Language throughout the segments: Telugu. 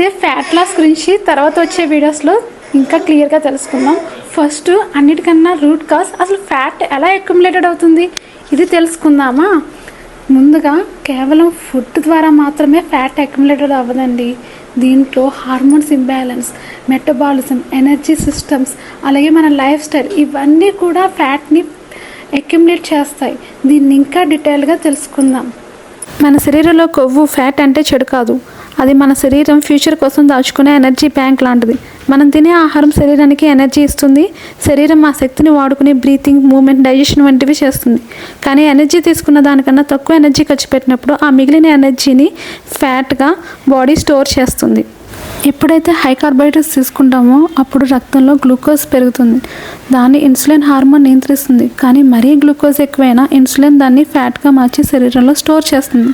అయితే ఫ్యాట్ లాస్ గురించి తర్వాత వచ్చే వీడియోస్లో ఇంకా క్లియర్గా తెలుసుకుందాం. ఫస్ట్ అన్నిటికన్నా రూట్ కాజ్ అసలు ఫ్యాట్ ఎలా అక్యుములేటెడ్ అవుతుంది? ఇది తెలుసుకుందామా? ముందుగా కేవలం ఫుడ్ ద్వారా మాత్రమే ఫ్యాట్ అక్యుములేటెడ్ అవ్వదండి. దీంట్లో hormones imbalance metabolism energy systems అలాగే మన లైఫ్ స్టైల్ ఇవన్నీ కూడా ఫ్యాట్ని అక్యుములేట్ చేస్తాయి. దీన్ని ఇంకా డీటెయిల్గా తెలుసుకుందాం. మన శరీరంలో కొవ్వు ఫ్యాట్ అంటే చెడు కాదు. అది మన శరీరం ఫ్యూచర్ కోసం దాచుకునే ఎనర్జీ బ్యాంక్ లాంటిది. మనం తినే ఆహారం శరీరానికి ఎనర్జీ ఇస్తుంది. శరీరం ఆ శక్తిని వాడుకుని బ్రీతింగ్ మూమెంట్ డైజెషన్ వంటివి చేస్తుంది. కానీ ఎనర్జీ తీసుకున్న దానికన్నా తక్కువ ఎనర్జీ ఖర్చు పెట్టినప్పుడు ఆ మిగిలిన ఎనర్జీని ఫ్యాట్గా బాడీ స్టోర్ చేస్తుంది. ఎప్పుడైతే హై కార్బోహైడ్రేట్స్ తీసుకుంటామో అప్పుడు రక్తంలో గ్లూకోజ్ పెరుగుతుంది. దాన్ని ఇన్సులిన్ హార్మోన్ నియంత్రిస్తుంది. కానీ మరీ గ్లూకోజ్ ఎక్కువైనా ఇన్సులిన్ దాన్ని ఫ్యాట్గా మార్చి శరీరంలో స్టోర్ చేస్తుంది.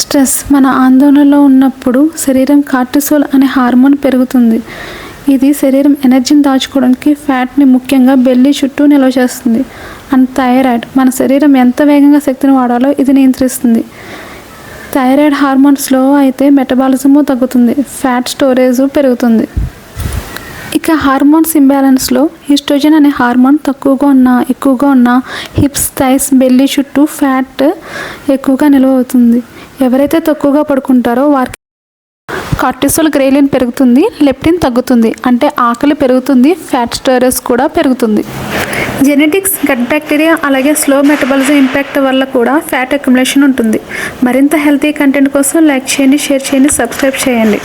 స్ట్రెస్ మన ఆందోళనలో ఉన్నప్పుడు శరీరం కార్టిసోల్ అనే హార్మోన్ పెరుగుతుంది. ఇది శరీరం ఎనర్జీని దాచుకోవడానికి ఫ్యాట్ని ముఖ్యంగా బెల్లీ చుట్టూ నిల్వ చేస్తుంది. అండ్ థైరాయిడ్ మన శరీరం ఎంత వేగంగా శక్తిని వాడాలో ఇది నియంత్రిస్తుంది. థైరాయిడ్ హార్మోన్ స్లో అయితే మెటబాలిజము తగ్గుతుంది. ఫ్యాట్ స్టోరేజ్ పెరుగుతుంది. ఇక హార్మోన్స్ ఇంబ్యాలెన్స్లో హిస్టోజన్ అనే హార్మోన్ తక్కువగా ఉన్న ఎక్కువగా ఉన్న హిప్స్ థైస్ బెల్లీ చుట్టూ ఫ్యాట్ ఎక్కువగా నిల్వ అవుతుంది. ఎవరైతే తక్కువగా పడుకుంటారో వారికి కార్టిసోల్ గ్రేలిన్ పెరుగుతుంది లెప్టిన్ తగ్గుతుంది. అంటే ఆకలి పెరుగుతుంది ఫ్యాట్ స్టోరేజ్ కూడా పెరుగుతుంది. జెనెటిక్స్ గట్ బ్యాక్టీరియా అలాగే స్లో మెటబాలిజం ఇంపాక్ట్ వల్ల కూడా ఫ్యాట్ అక్యుములేషన్ ఉంటుంది. మరింత హెల్తీ కంటెంట్ కోసం లైక్ చేయండి షేర్ చేయండి సబ్స్క్రైబ్ చేయండి.